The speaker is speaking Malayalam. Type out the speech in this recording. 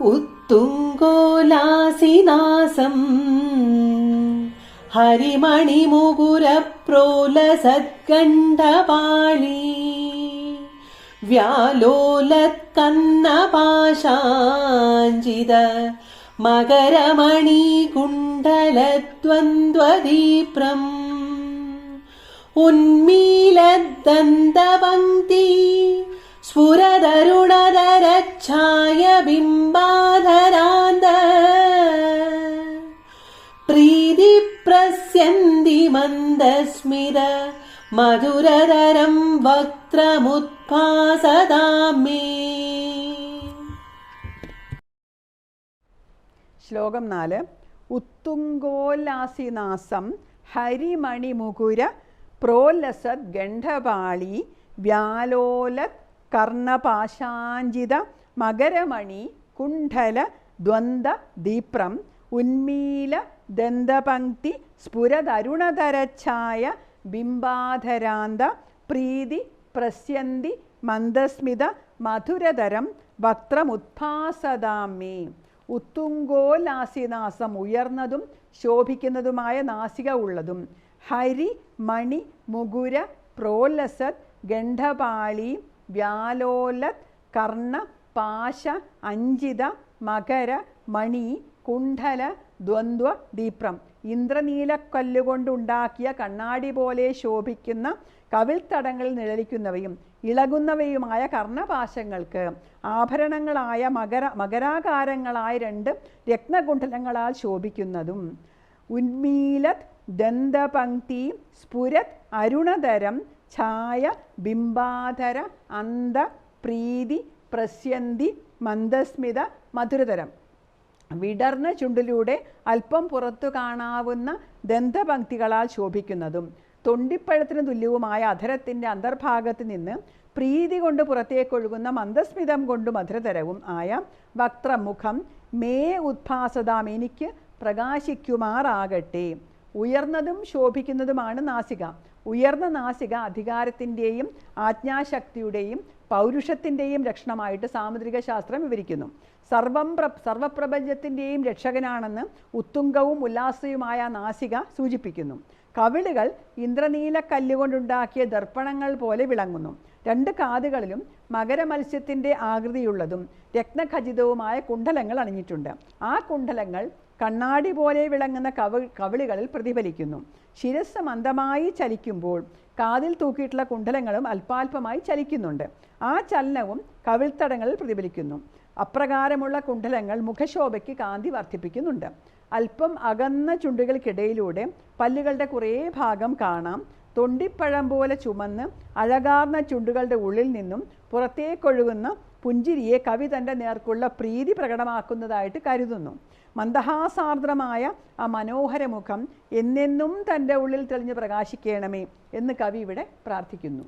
ഉത്തുങ്കോലാസിനാസം. ഹരിമണിമുകുരപ്രോലസത്കണ്ഠപാളി വ്യാലോലക്കന്നപാശാഞ്ചിത മകരമണികുണ്ടലദ്വന്ദ്വദീപ്രം ഉന്മീലദ്ദന്തപങ്ക്തി സ്ഫുരതരുണതരച്ഛായ മന്ദസ്മിത മധുരതരം വക്ത്രമുത്ഭാസദാമേ ശ്ലോകം നാല്. ഉത്തുങ്കോല്ലാസിനാസം ഹരിമണിമുകുര പ്രോല്ലസത് ഗണ്ഠപാളി വ്യാലോല കർണപാശാഞ്ചിത മകരമണി കുണ്ഠല ദ്വന്ദ് ദീപ്രം ഉന്മീല ദന്തപങ്ക്തി സ്ഫുരതരുണതരച്ഛായ ബിംബാധരാന്ത പ്രീതി പ്രസ്യന്തി മന്ദസ്മിത മധുരതരം വക്ത്രമുത്ഭാസദാമേ ഉത്തുങ്കോലാസിനാസം ഉയർന്നതും ശോഭിക്കുന്നതുമായ നാസിക ഉള്ളതും. ഹരി മണി മുകുര പ്രോലസത് ഗണ്ഡപാളി വ്യാലോലത് കർണ പാശ അഞ്ചിത മകര മണി കുണ്ഠല ദ്വന്ദ്വ ദീപ്രം. ഇന്ദ്രനീലക്കല്ലുകൊണ്ടുണ്ടാക്കിയ കണ്ണാടി പോലെ ശോഭിക്കുന്ന കവിൾത്തടങ്ങളിൽ നിഴലിക്കുന്നവയും ഇളകുന്നവയുമായ കർണപാശങ്ങൾക്ക്. ആഭരണങ്ങളായ മകര മകരാകാരങ്ങളായ രണ്ട് രത്നകുണ്ഠലങ്ങളാൽ ശോഭിക്കുന്നതും. ഉന്മീലത് ദന്തപങ്ക്തി സ്ഫുരത് അരുണതരം ഛായ ബിംബാധര അന്ത പ്രീതി പ്രസ്യന്തി മന്ദസ്മിത മധുരതരം. വിടർന്ന ചുണ്ടിലൂടെ അല്പം പുറത്തു കാണാവുന്ന ദന്തപങ്ക്തികളാൽ ശോഭിക്കുന്നതും തൊണ്ടിപ്പഴത്തിന് തുല്യവുമായ അധരത്തിന്റെ അന്തർഭാഗത്ത് നിന്ന് പ്രീതി കൊണ്ട് പുറത്തേക്കൊഴുകുന്ന മന്ദസ്മിതം കൊണ്ട് മധുരതരവും ആയ വക്രമുഖം മേ ഉദ്ഭാസതാം എനിക്ക് പ്രകാശിക്കുമാറാകട്ടെ. ഉയർന്നതും ശോഭിക്കുന്നതുമാണ് നാസിക. ഉയർന്ന നാസിക അധികാരത്തിന്റെയും ആജ്ഞാശക്തിയുടെയും പൗരുഷത്തിന്റെയും ലക്ഷണമായിട്ട് സാമുദ്രിക ശാസ്ത്രം വിവരിക്കുന്നു. സർവം പ്ര സർവപ്രപഞ്ചത്തിന്റെയും രക്ഷകനാണെന്ന് ഉത്തുംഗവും ഉല്ലാസയുമായ നാസിക സൂചിപ്പിക്കുന്നു. കവിളുകൾ ഇന്ദ്രനീല കല്ലുകൊണ്ടുണ്ടാക്കിയ ദർപ്പണങ്ങൾ പോലെ വിളങ്ങുന്നു. രണ്ട് കാതുകളിലും മകരമത്സ്യത്തിന്റെ ആകൃതിയുള്ളതും രത്നഖചിതവുമായ കുണ്ഡലങ്ങൾ അണിഞ്ഞിട്ടുണ്ട്. ആ കുണ്ഡലങ്ങൾ കണ്ണാടി പോലെ വിളങ്ങുന്ന കവ കവിളുകളിൽ പ്രതിഫലിക്കുന്നു. ശിരസ് മന്ദമായി ചലിക്കുമ്പോൾ കാതിൽ തൂക്കിയിട്ടുള്ള കുണ്ഡലങ്ങളും അല്പാൽപമായി ചലിക്കുന്നുണ്ട്. ആ ചലനവും കവിൾത്തടങ്ങളിൽ പ്രതിഫലിക്കുന്നു. അപ്രകാരമുള്ള കുണ്ഡലങ്ങൾ മുഖശോഭയ്ക്ക് കാന്തി വർദ്ധിപ്പിക്കുന്നുണ്ട്. അല്പം അകന്ന ചുണ്ടുകൾക്കിടയിലൂടെ പല്ലുകളുടെ കുറേ ഭാഗം കാണാം. തൊണ്ടിപ്പഴം പോലെ ചുമന്ന് അഴകാർന്ന ചുണ്ടുകളുടെ ഉള്ളിൽ നിന്നും പുറത്തേക്കൊഴുകുന്ന പുഞ്ചിരിയെ കവി തന്റെ നേർക്കുള്ള പ്രീതി പ്രകടമാക്കുന്നതായിട്ട് കരുതുന്നു. മന്ദഹാസാർദ്രമായ ആ മനോഹര മുഖം എന്നെന്നും തന്റെ ഉള്ളിൽ തെളിഞ്ഞ് പ്രകാശിക്കണമേ എന്ന് കവി ഇവിടെ പ്രാർത്ഥിക്കുന്നു.